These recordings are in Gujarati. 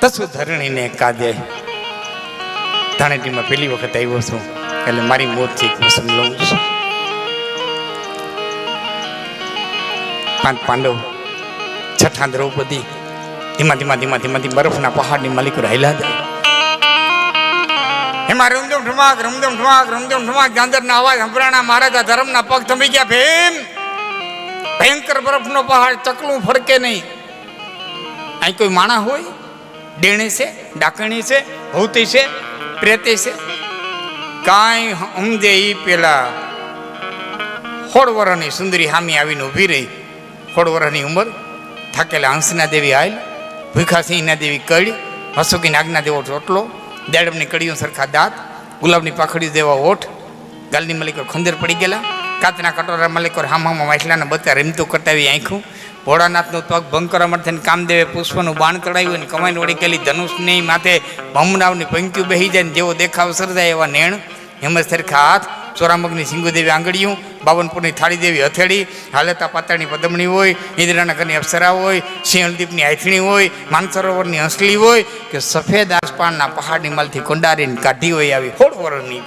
તસુ ધરણીને કાદે. ધાણેટીમાં પહેલી વખત આવ્યો છું, એટલે મારી મોતથી પ્રસંગ લઉં છું. પાંચ પાંડવ છઠ્ઠા દ્રૌપદી, ધીમા ધીમા ધીમા ધીમા ધીમા બરફના પહાડની માલિકો રહેલા જાય એમાં રમદમ ઠમાક રમદમ ઠમાક રમદમ ઠમાક ગાંધરના અવાજ સંભળાણા મહારાજા ધર્મના પગ થમી ગયા, ભીમ! ભયંકર બરફનો પહાડ ચકલું ફરકે નહીં. અહીં કોઈ માણા હોય દેણી છે, ડાકણી છે, ભૌતી છે, પ્રેતી છે, કાંઈ સમજે એ પેલા સોળ વર્ષની સુંદરી હામી આવીને ઊભી રહી. સોળ ઉંમર થાકેલા હંસના દેવી આયલ, ભૂખા સિંહના દેવી કડી હસુકી નાગના દેવો ચોટલો, દેડમની કડીઓ સરખા દાંત, ગુલાબની પાખડી દેવા ઓઠ, ગાલની મલિકો ખંદર પડી ગયેલા કાચના કટોરા મલિકો હામ હામ વાસલાના બચ્ચા રમતું કટાવી આંખું ભોળાનાથનું પગ ભંગ કરવા કામદેવે પુષ્પનું બાણ ચડાવ્યું અને કમાઈને વળી ગયેલી ધનુષની માથે ભમરાવની પંક્તિઓ બેહી જાય જેવો દેખાવ સર્જાય એવા નેણ હેમત સરખા હાથ, ચોરામગની સિંગુદેવી આંગળીયું બાવનપુરની થાળી દેવી હથેળી, હાલતા પાતાળની પદમણી હોય ઇન્દ્રાના ઘરની અપ્સરા હોય સિંહલદીપની આથણી હોય, માનસરોવરની હંસલી હોય કે સફેદ આસપાનના પહાડની માલથી કુંડારીને કાઢી હોય આવી હોળ વરણની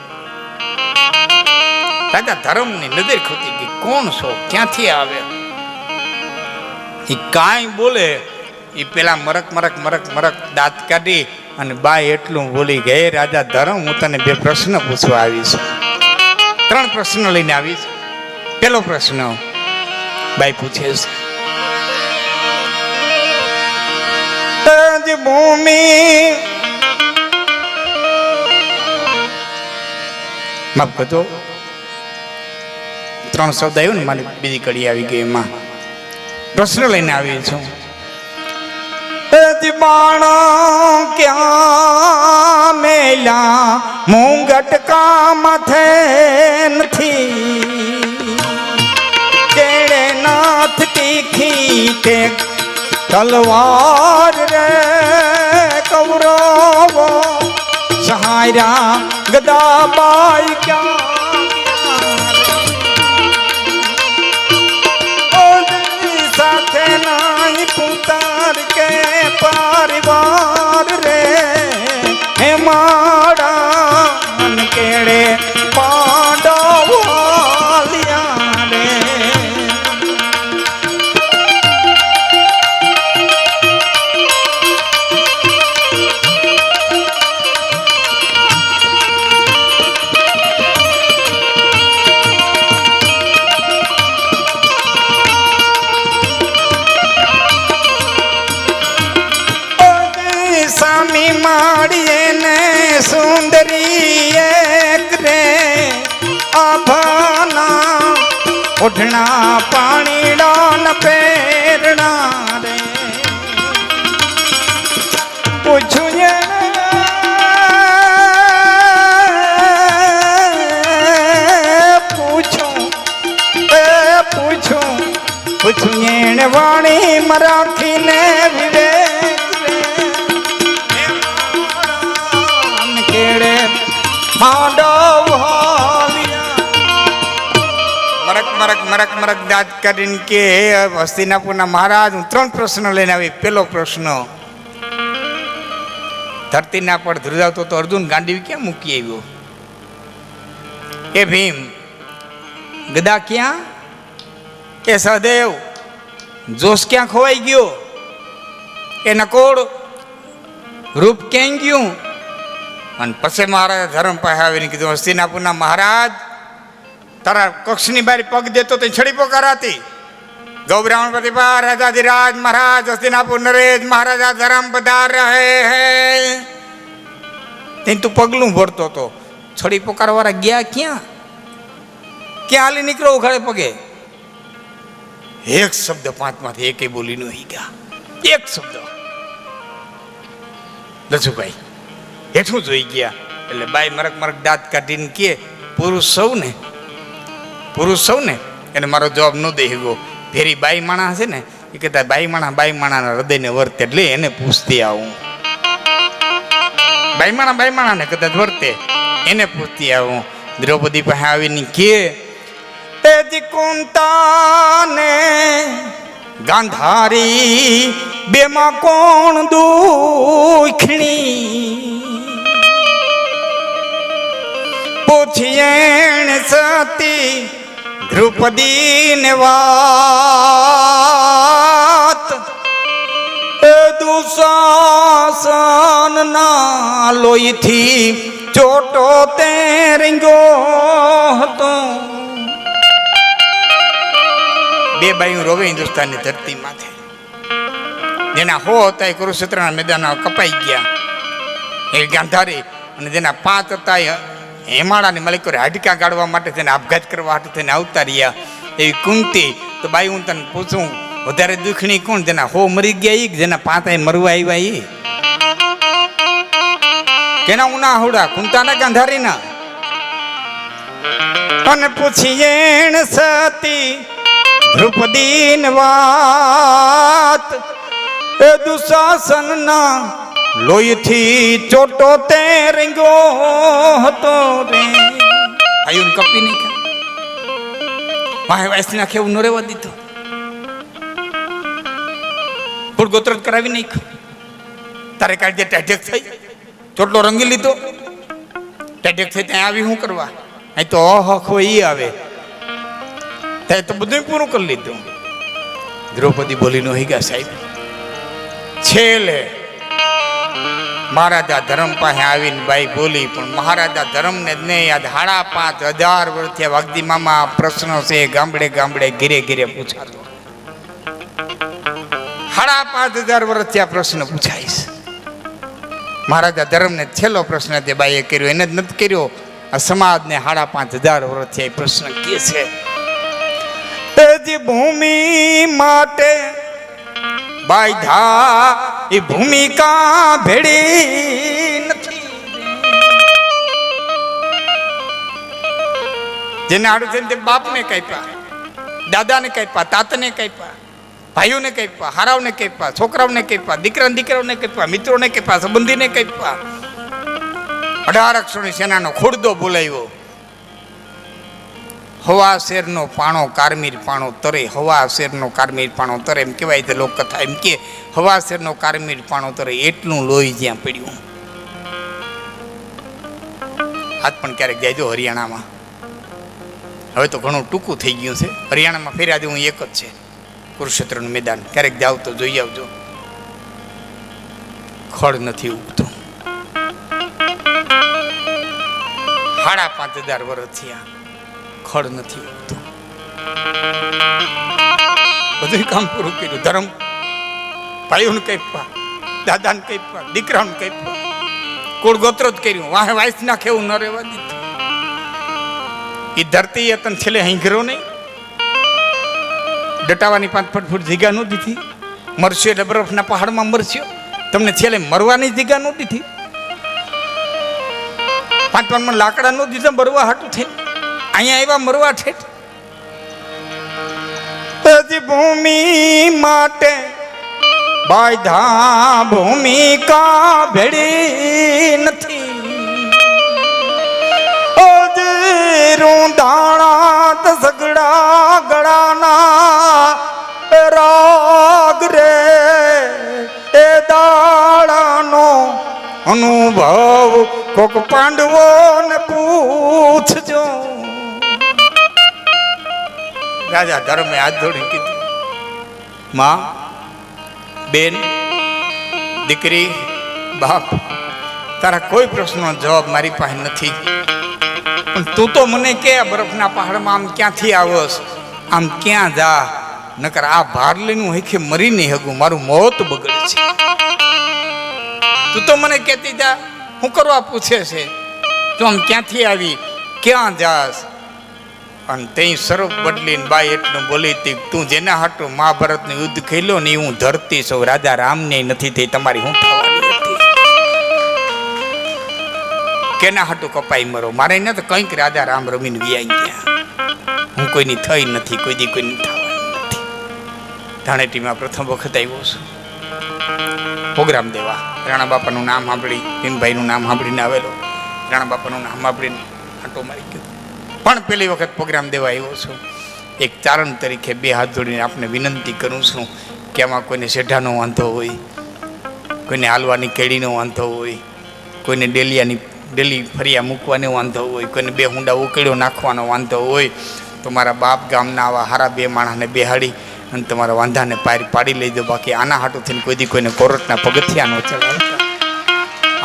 રાજા ધર્મની નજર ખોતી ગઈ. કોણ છો? ક્યાંથી આવે? એ કાંઈ બોલે એ પેલા મરક મરક મરક મરક દાંત કાઢી અને બાય એટલું બોલી ગયે રાજા ધરમ, હું તને બે પ્રશ્ન પૂછવા આવી છું ત્રણ પ્રશ્ન લઈને આવી છું પેલો પ્રશ્ન બાઈ પૂછે છે ભૂમિ માફ કરજો, ત્રણ શબ્દ આવ્યો ને, મારી બીજી કડી આવી ગઈ એમાં. પ્રશ્ન લઈને આવી છું બાણ ક્યાં મેલા? મુંગટ કામથે નથી. કેળે નાથ તીખી તે તલવાર રે કૌરવો. સહાયરા ગદાબાઈ ક્યાં પુતાર કે પરિવાર સુંદરી એક રે, આભાના ઓઢણા પાણી ડોન પેરણા રે. પૂછું પૂછું પૂછું પૂછું એણે વાણી મરાઠીને વિવેક મરક મરક દાંત કરીને કે હસ્તિનાપુરના મહારાજ, હું ત્રણ પ્રશ્ન લઈને આવી. પેલો પ્રશ્ન, ધરતીના પર ધ્રુજાવતો તો અર્જુન ગાંડીવી ક્યાં મૂકી આવ્યો? એ ભીમ, ગદા ક્યાં? એ સહદેવ, જોશ ક્યાં ખોવાઈ ગયો? એ નકોડ રૂપ ક્યાં ગયું? અને પછી મહારાજ ધર્મ પાસે આવીને કીધું હસ્તિનાપુરના મહારાજ તારા કક્ષની બારી પગ દેતો તે છડી પોકારાતી. ગૌબ્રાહ્મણ પ્રતિભા રાજાધિરાજ મહારાજ હસ્તિનાપુર નરેશ મહારાજા, ધરમ પધાર રહે હે. તે તું પગલું ભરતો તો છડી પોકારવાળા ગયા ક્યાં? ક્યાં હાલી નીકળો ઉઘાડે પગે? એક શબ્દ પાંચમાંથી એકે બોલી નહીં ગયા એક શબ્દ. લજુભાઈ, હેઠું જોઈ ગયા. એટલે બાઈ મરક મરક દાંત કાઢીને કે, પુરુષ સૌ ને પુરુષ સૌને? એને મારો જવાબ ન દે ગયો ફેરી બાઈ માણા છે ને, એ કહેતા, બાઈ માણા, બાઈ માણાના હૃદયને વર્તે એટલે એને પૂછતી આવું. બાઈ માણા, બાઈ માણાને કદાચ વર્તે, એને પૂછતી આવું. દ્રૌપદી પાસે આવીને કે તેજી કુંતાને ગાંધારી, બેમાં કોણ દુખણી? પૂછીએણ સતી દ્રૌપદીને વાત. એ દુશાસન ના લોહીથી ચોટો તે રીંગો હતો. બે બાયું રોવે હિન્દુસ્તાનની ધરતી માથે. જેના હો હતા એ કુરુક્ષેત્રના મેદાનમાં કપાઈ ગયા. એ ગાંધારી અને જેના પાંચ હતા એ હેમાળાની મલિકોરે હાડકા કાઢવા માટે તેને આપઘાત કરવા માટે તેને આવતા રહ્યા. એવી કુંતી, તો બાઈ, હું તને પૂછું, વધારે દુખણી કોણ? જેના હો મરી ગયા જેના પાંચ મરવા આવ્યા એ કેના ઉના હોડા કુંતાના ગાંધારીના? અને પૂછીએણ સતી, દ્રૌપદીન વાત. એ દુશાસનના લોહીથી ચોટો તે રંગો હતો રે. આયુન કપી નહીં વાહે વાયસ નાખે એવું ન રહેવા દીધું. ફૂડ ગોત્ર કરાવી ખા તારે કાઢજે ટેઢેક થઈ, ચોટલો રંગી લીધો. ટેઢેક થઈ ત્યાં આવી શું કરવા? અહીં તો અહખ હોય એ આવે. ત્યાં તો બધું પૂરું કરી લીધું. દ્રૌપદી બોલી નો ગયા સાહેબ. છેલ્લે મહારાજા ધર્મ પાસે આવીને બાઈ બોલી, પણ મહારાજા ધર્મને જ નહીં આ હાડા પાંચ હજાર વર્ષે વાગદી મામા પ્રશ્નો છે, ગામડે ગામડે ઘીરે ઘીરે પૂછાતો. હાડા પાંચ હજાર વર્ષથી આ પ્રશ્ન પૂછાઈશ મહારાજા ધર્મને છેલ્લો પ્રશ્ન તે બાઈએ કર્યો, એને જ નથી કર્યો. આ સમાજને હાડા પાંચ હજાર વર્ષથી આ પ્રશ્ન કે છે. તેજી ભૂમિ માટે બાંધા એ ભૂમિકા ભેડી નથી. જેને આડું છે ને તે બાપને કાપ્યા, દાદાને કાપ્યા, તાતને કાપ્યા, ભાઈઓને કાપ્યા હારાવને કાપ્યા, છોકરાઓને કાપ્યા દીકરા દીકરાઓને કાપ્યા, મિત્રોને કાપ્યા, સંબંધીને કાપ્યા. અઢાર અક્ષરની સેનાનો ખુડદો બોલાવ્યો. હવા શેરનો પાણો, કારમીર પાણો તરે, હવા શેરનો કારમીર પાણો તરે, એમ કહેવાય છે લોકકથા. એમ કે હવા શેરનો કારમીર પાણો તરે એટલું લોહી જ્યાં પડ્યું. હાથ પણ ક્યારેક જાયજો હરિયાણામાં. હવે તો ઘણું ટૂંકું થઈ ગયું છે. હરિયાણામાં ફેર્યા હું એક જ છે. કુરુક્ષેત્રનું મેદાન. ક્યારેક જાવ તો જોઈ આવજો. ખડ નથી ઉગતો. સાડા પાંચ હજાર વર્ષ થયા. ખડ નથી ઉગતો. બધું કામ પૂરું કર્યું. ધર્મ ભાઈઓને કઈપા દાદાને કઈપા દીકરાને કઈપા કુળ ગોત્ર જ કર્યું. વાહે વાઈસ નાખે એવું ન રહેવા દીધું. એ ધરતી એ છેલ્લે હિંઘરો નહીં. ડટાવાની પાંચ ફટ ફૂટ જગ્યા ન દીધી. મરસ્યો એટલે બરફના પહાડમાં મરસ્યો. તમને છેલ્લે મરવાની જગ્યા ન દીધી. પાંચ પાંચ મણ લાકડા નો દીધા, મરવા હાટું થઈ. અહીંયા આવ્યા મરવા ઠેઠ. ભૂમિ માટે બાધા ભૂમિકા ભેડી નથી. રૂંધાણા તો સગડા ગળાના રાગ રે. એ દાડાનો અનુભવ કોક પાંડવો ને પૂછજો. રાજા ધર્મે હાથ જોડી કીધું, માં બેન, દીકરી, બાપ, તારા કોઈ પ્રશ્નનો જવાબ મારી પાસે નથી. પણ તું તો મને કે બરફના પહાડમાં આમ ક્યાંથી આવસ આમ ક્યાં જા? નકર આ ભાર લઈને હું હેખે મરી નહીં હગું મારું મોત બગડે છે. તું તો મને કહેતી જા, હું કરવા પૂછે છે? તું આમ ક્યાંથી આવી? ક્યાં જાસ અને તે સ્વરૂપ બદલીને બાઈ એટલું બોલી હતી, તું જેના હાટું મહાભારતનું યુદ્ધ ખેલો ને હું ધરતી સૌ રાજા રામને નથી થઈ, તમારી હું થવાની હતી કેના હાટું કપાઈ મરો? મારે ન તો કંઈક રાજા રામ રમીને વ્યાઈ ગયા. હું કોઈની થઈ નથી, કોઈ દી કોઈની થવાની નથી. ધાણેટીમાં પ્રથમ વખત આવ્યો છું. પ્રોગ્રામ દેવા, રાણા બાપાનું નામ સાંભળી, ભીમભાઈનું નામ સાંભળીને આવેલો. રાણા બાપાનું નામ સાંભળીને આંટો મારી ગયો. પણ પેલી વખત પ્રોગ્રામ દેવા આવ્યો છું. એક ચારણ તરીકે બે હાથ જોડીને આપને વિનંતી કરું છું કે આમાં કોઈને શેઠાનો વાંધો હોય, કોઈને હાલવાની કેળીનો વાંધો હોય, કોઈને ડેલિયાની, ડેલી ફરિયા મૂકવાનો વાંધો હોય, કોઈને બે હુંડા ઉકેળ્યો નાખવાનો વાંધો હોય, તો મારા બાપ ગામના આવા હારા બે માણસને બેહાડી અને તમારા વાંધાને પાર પાડી લઈ દો બાકી આના હાટું થઈને કોઈ દી કોઈને કોરટના પગથિયા ન ચડાવતા.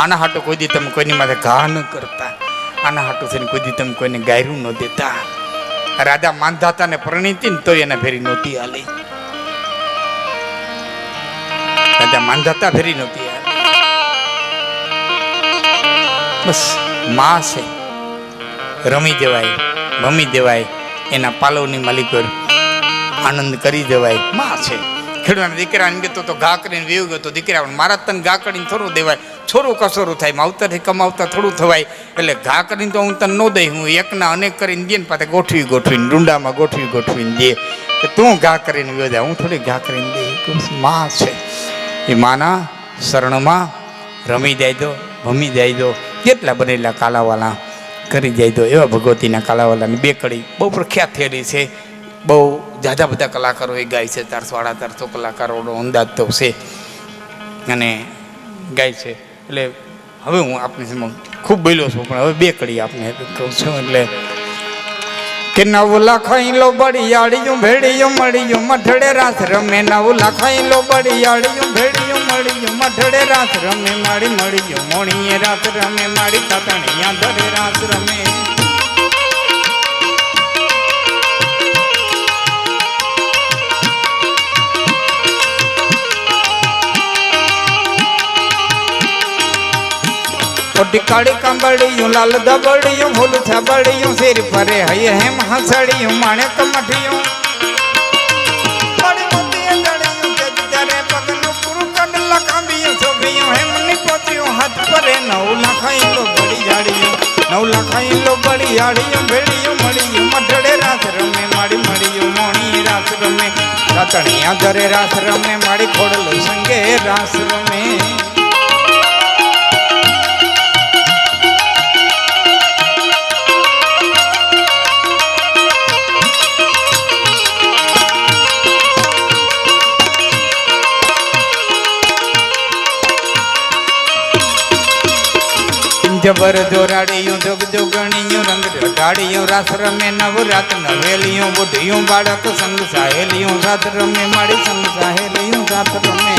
આના હાટું કોઈ દી તમે કોઈની માથે ઘા ન કરતા. આના હાટું થઈને કોઈ દી તમે કોઈને ગાયરું ન દેતા. રાજા માંધાતાને પરણીતી ને તોય એને ફેરી નહોતી હાલી. રાજા માંધાતા ફેરી નહોતી બસ. માં છે. રમી દેવાય રમી દેવાય એના પાલવની માલિક આનંદ કરી દેવાયમાં છે. ખેડૂતના દીકરાને ગયો તો ઘા કરીને વેવ ગયો તો દીકરા મારા તને ઘા કરીને થોડું દેવાય. છોરું કસોરું થાય માવતરથી કમાવતા થોડું થવાય. એટલે ઘા કરીને તો હું તને ન દઈ, હું એકના અનેક કરીને દે ને પાસે ગોઠવી ગોઠવીને ડુંડામાં ગોઠવી ગોઠવીને દે. કે તું ઘા કરીને યોજા હું થોડી ઘા કરીને દે. માં છે. એ માના શરણમાં રમી જાય દો, ભમી જાય દો. કેટલા બનેલા કાલાવાલા કરી જાય દો. એવા ભગવતીના કાલાવાલાની બે કડી બહુ પ્રખ્યાત થયેલી છે. બહુ જાજા બધા કલાકારો એ ગાય છે ચારસો સાડા ચારસો કલાકારોનો અંદાજ તો છે. અને ગાય છે. એટલે હવે હું આપની ખૂબ બોલ્યો છું, પણ હવે બે કડી આપને કહું છું, એટલે કે નવ લખાઈલો બળિયાળિયું ભેડિયું મળિયું મઠડે રાસ રમે. નવ લખાઈલો બળિયાળિયું ભેડિયું મળિયું મઠડે રાસ રમે. મારી મળિયું, મોણીએ રાસ રમે. મારી તતણિયા ધરે રાસ રમે. ઓટી કાળી કાંબળિયું, લાલ દબડિયું ફૂલ છબડિયું સિર પરે હૈ હેમ હસડિયું માણેક મઠિયું. હાથ પરે નવ લખાઈલો બળી જાડિયું નવ લખાઈલો બળી જાડિયું ભેડિયું મળિયું, મઢડે રાસ રમે માડી મળિયું, મોણી રાસ રમે, રાતણિયા ધરે રાસ રમે માડી ખોડલો સંગે રાસ રમે. જબર જોરાડિયું, જોગ જોગણિયું, રંગ રટાડિયું રાસ રમે નવરાત, નવેલિયું, બુઢિયું, બાળક સંગ સાહેલિયું સાત રમે માડી સંગ સાહેલિયું સાત રમે.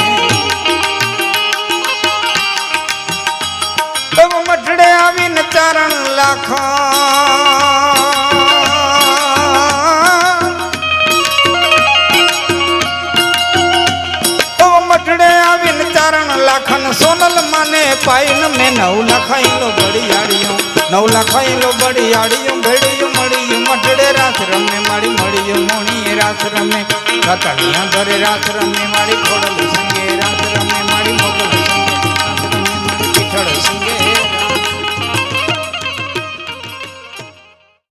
મઠડે આવીને ચારણ લાખા લાખન સોનલ માને પાઈન મેં નવ લખાઈલો બળિયાળીઓ નવ લખાઈલો બળિયાળીઓ ભેડિયું મળ્યું, મઢડે રાત રમે મારી મળ્યું, મોણીએ રાત રમે. રતણિયા ઘરે રાત રમે મારી ખોડલ સંગે રાત રમે મારી મોગલ સંગે રાત રમે મારી પીઠળ સંગે